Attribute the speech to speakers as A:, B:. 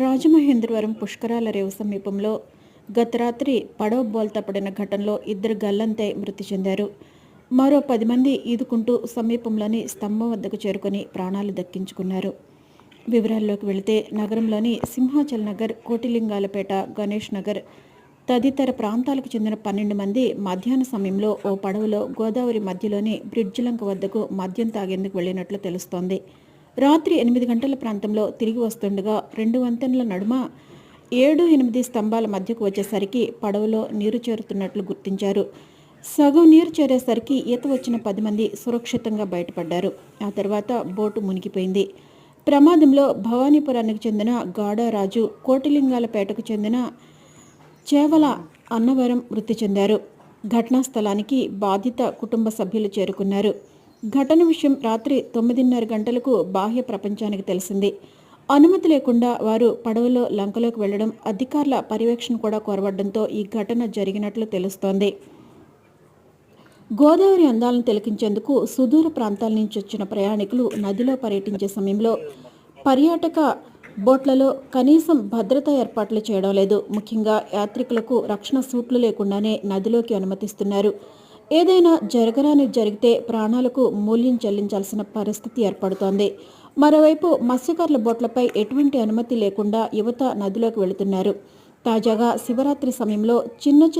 A: రాజమహేంద్రవరం పుష్కరాల రేవు సమీపంలో గత రాత్రి పడవ బోల్తా పడిన ఘటనలో ఇద్దరు గల్లంతై మృతి చెందారు. మరో పది మంది ఈదుకుంటూ సమీపంలోని స్తంభం వద్దకు చేరుకొని ప్రాణాలు దక్కించుకున్నారు. వివరాల్లోకి వెళితే నగరంలోని సింహాచల్ నగర్ కోటిలింగాలపేట గణేష్ నగర్ తదితర ప్రాంతాలకు చెందిన పన్నెండు మంది మధ్యాహ్న సమయంలో ఓ పడవలో గోదావరి మధ్యలోని బ్రిడ్జ్ లంక వద్దకు మద్యం తాగేందుకు వెళ్ళినట్లు తెలుస్తోంది. రాత్రి ఎనిమిది గంటల ప్రాంతంలో తిరిగి వస్తుండగా రెండు వంతెనల నడుమ ఏడు ఎనిమిది స్తంభాల మధ్యకు వచ్చేసరికి పడవలో నీరు చేరుతున్నట్లు గుర్తించారు. సగం నీరు చేరేసరికి ఈత వచ్చిన పది మంది సురక్షితంగా బయటపడ్డారు. ఆ తర్వాత బోటు మునిగిపోయింది. ప్రమాదంలో భవానీపురానికి చెందిన గాడారాజు కోటిలింగాలపేటకు చెందిన చేవల అన్నవరం మృతి చెందారు. ఘటనా స్థలానికి బాధిత కుటుంబ సభ్యులు చేరుకున్నారు. ఘటన విషయం రాత్రి తొమ్మిదిన్నర గంటలకు బాహ్య ప్రపంచానికి తెలిసింది. అనుమతి లేకుండా వారు పడవలో లంకలోకి వెళ్ళడం అధికారుల పర్యవేక్షణ కూడా కోరవడంతో ఈ ఘటన జరిగినట్లు తెలుస్తోంది. గోదావరి అందాలను తిలకించేందుకు సుదూర ప్రాంతాల నుంచి వచ్చిన ప్రయాణికులు నదిలో పర్యటించే సమయంలో పర్యాటక బోట్లలో కనీసం భద్రతా ఏర్పాట్లు చేయడం లేదు. ముఖ్యంగా యాత్రికులకు రక్షణ సూట్లు లేకుండానే నదిలోకి అనుమతిస్తున్నారు. ఏదైనా జరగరాని జరిగితే ప్రాణాలకు మూల్యం చెల్లించాల్సిన పరిస్థితి ఏర్పడుతోంది. మరోవైపు మత్స్యకారుల బోట్లపై ఎటువంటి అనుమతి లేకుండా యువత నదిలోకి వెళుతున్నారు. తాజాగా శివరాత్రి సమయంలో చిన్న చిన్న